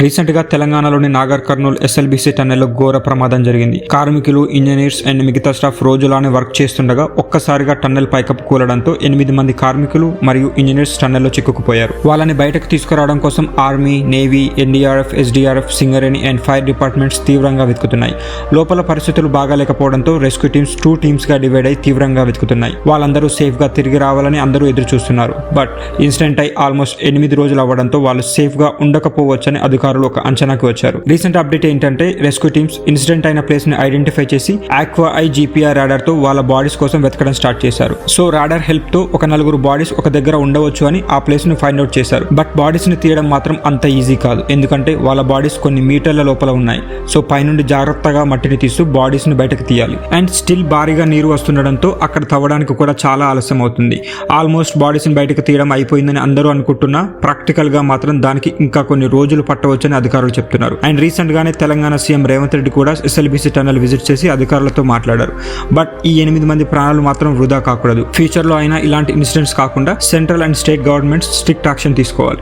రీసెంట్గా తెలంగాణలోని నాగర్ కర్నూల్ ఎస్ఎల్బీసీ టన్నెల్లో ఘోర ప్రమాదం జరిగింది. కార్మికులు ఇంజనీర్స్ అండ్ మిగతా స్టాఫ్ రోజులానే వర్క్ చేస్తుండగా ఒక్కసారిగా టన్నెల్ పైకప్పు కూలడంతో ఎనిమిది మంది కార్మికులు మరియు ఇంజనీర్స్ టన్నెల్లో చిక్కుకుపోయారు. వాళ్ళని బయటకు తీసుకురావడం కోసం army navy NDRF SDRF Singareni and fire departments తీవ్రంగా వెతుకుతున్నాయి. లోపల పరిస్థితులు బాగాలేకపోవడంతో రెస్క్యూ టీమ్స్ టూ టీమ్స్గా డివైడ్ అయి తీవ్రంగా వెతుకుతున్నాయి. వాళ్ళందరూ సేఫ్గా తిరిగి రావాలని అందరూ ఎదురు చూస్తున్నారు బట్ ఇన్సిడెంట్ అయి ఆల్మోస్ట్ ఎనిమిది రోజులు అవ్వడంతో వాళ్ళు సేఫ్గా ఉండకపోవచ్చని అధికారులు ఒక అంచనాకి వచ్చారు. రీసెంట్ అప్డేట్ ఏంటంటే రెస్క్యూ టీమ్స్ ఇన్సిడెంట్ అయిన ప్లేస్ని ఐడెంటిఫై చేసి ఆక్వా ఐ జీపీఆర్ రాడార్తో వాళ్ళ బాడీస్ కోసం వెతకడం స్టార్ట్ చేశారు. సో రాడార్ హెల్ప్తో ఒక నలుగురు బాడీస్ ఒక దగ్గర ఉండవచ్చు అని ఆ ప్లేస్ని ఫైండ్ అవుట్ చేశారు. బట్ బాడీస్ని తీయడం మాత్రం అంత ఈజీ కాదు. ఎందుకంటే వాళ్ళ బాడీస్ కొన్ని మీటర్ల లోపల ఉన్నాయి. సో పైనుండి జాగ్రత్తగా మట్టిని తీస్తూ బాడీస్ని బయటకు తీయాలి. అండ్ స్టిల్ భారీగా నీరు వస్తుండడంతో అక్కడ తవ్వడానికి కూడా చాలా ఆలస్యం అవుతుంది. ఆల్మోస్ట్ బాడీస్ని బయటకు తీయడం అయిపోయిందని అందరూ అనుకుంటున్నా ప్రాక్టికల్గా మాత్రం దానికి ఇంకా కొన్ని రోజులు పట్టవచ్చని అధికారులు చెప్తున్నారు. అండ్ రీసెంట్ గానే తెలంగాణ సీఎం రేవంత్ రెడ్డి కూడా ఎస్ఎల్బీసీ టనల్ విజిట్ చేసి అధికారులతో మాట్లాడారు. బట్ ఈ ఎనిమిది మంది ప్రాణాలు మాత్రం వృధా కాకూడదు. ఫ్యూచర్లో అయినా ఇలాంటి ఇన్సిడెంట్స్ కాకుండా central and state governments strict action తీసుకోవాలి.